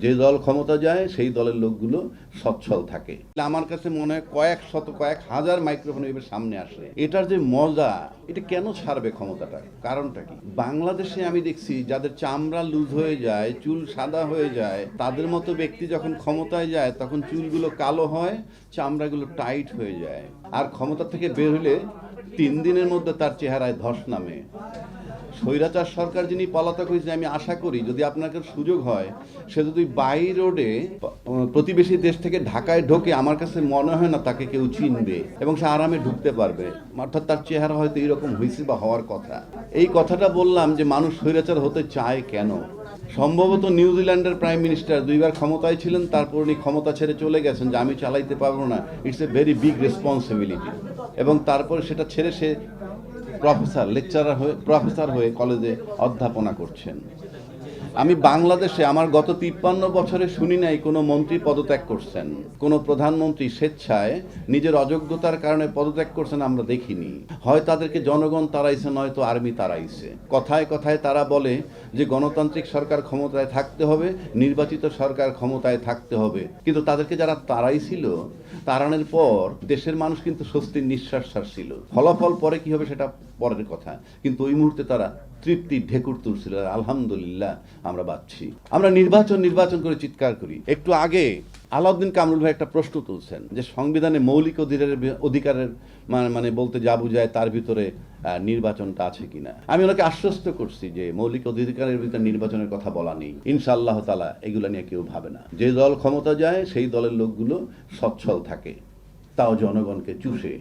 যে দল ক্ষমতা যায়, সেই দলের লোকগুলো সচ্ছল থাকে। আমার কাছে মনে হয় কয়েক শত, কয়েক হাজার মাইক্রোফোন এবার সামনে আসে। এটার যে মজা, এটা কেন ছাড়বে ক্ষমতাটা? কারণটা কি? বাংলাদেশে আমি দেখছি, যাদের চামড়া লুজ হয়ে যায়, চুল সাদা হয়ে যায়, তাদের মতো ব্যক্তি যখন ক্ষমতায় যায়, তখন চুলগুলো কালো হয়, চামড়াগুলো টাইট হয়ে যায়। আর ক্ষমতা থেকে বের হলে তিন দিনের মধ্যে তার চেহারায় ধস নামে। স্বৈরাচার সরকার যিনি পলাতক হয়েছে আমি আশা করি যদি আপনার কাছে সুযোগ হয়, সে যদি বাই রোডে প্রতিবেশী দেশ থেকে ঢাকায় ঢোকে আমার কাছে মনে হয় না তাকে কেউ চিনবে এবং সে আরামে ঢুকতে পারবে। অর্থাৎ তার চেহারা হয়তো এরকম হয়েছে বা হওয়ার কথা। এই কথাটা বললাম যে মানুষ স্বৈরাচার হতে চায় কেন? সম্ভবত নিউজিল্যান্ডের প্রাইম মিনিস্টার দুইবার ক্ষমতায় ছিলেন, তারপর উনি ক্ষমতা ছেড়ে চলে গেছেন যে আমি চালাইতে পারব না। It's a very big responsibility. এবং তারপরে সেটা ছেড়ে সে প্রফেসর লেকচারার হয়ে প্রফেসর হয়ে কলেজে অধ্যাপনা করছেন। আমি বাংলাদেশে আমার গত তিপ্পান্ন বছরে শুনি নাই কোনো মন্ত্রী পদত্যাগ করছেন। কোনো প্রধানমন্ত্রী স্বেচ্ছায় নিজের অযোগ্যতার কারণে পদত্যাগ করছেন আমরা দেখিনি। হয় তাদেরকে জনগণ তাড়াইছে, নয়তো আর্মি তাড়াইছে। কথায় কথায় তারা বলে যে গণতান্ত্রিক সরকার ক্ষমতায় থাকতে হবে, নির্বাচিত সরকার ক্ষমতায় থাকতে হবে। কিন্তু তাদেরকে যারা তাড়াইছিল, তাড়ানোর পর দেশের মানুষ কিন্তু স্বস্তির নিঃশ্বাস ছাড়ছিল। ফলাফল পরে কি হবে সেটা পরের কথা। কিন্তু ওই মুহূর্তে তারা তৃপ্তির ঢেকুর তুলছিল, আলহামদুলিল্লাহ আমরা বাঁচছি আমরা নির্বাচন নির্বাচন করে চিৎকার করি। একটু আগে আলাউদ্দিন কামরুল ভাই একটা প্রশ্ন তুলছেন যে সংবিধানে মৌলিক অধিকারের অধিকারের মানে মানে বলতে যা বুঝায় তার ভিতরে নির্বাচনটা আছে কিনা। আমি ওনাকে আশ্বস্ত করছি যে মৌলিক অধিকারের ভিতরে নির্বাচনের কথা বলা নেই। ইনশাআল্লাহ তালা এগুলো নিয়ে কেউ ভাবে না। যে দল ক্ষমতা যায়, সেই দলের লোকগুলো সচ্ছল থাকে। তাও জনগণকে চুষে।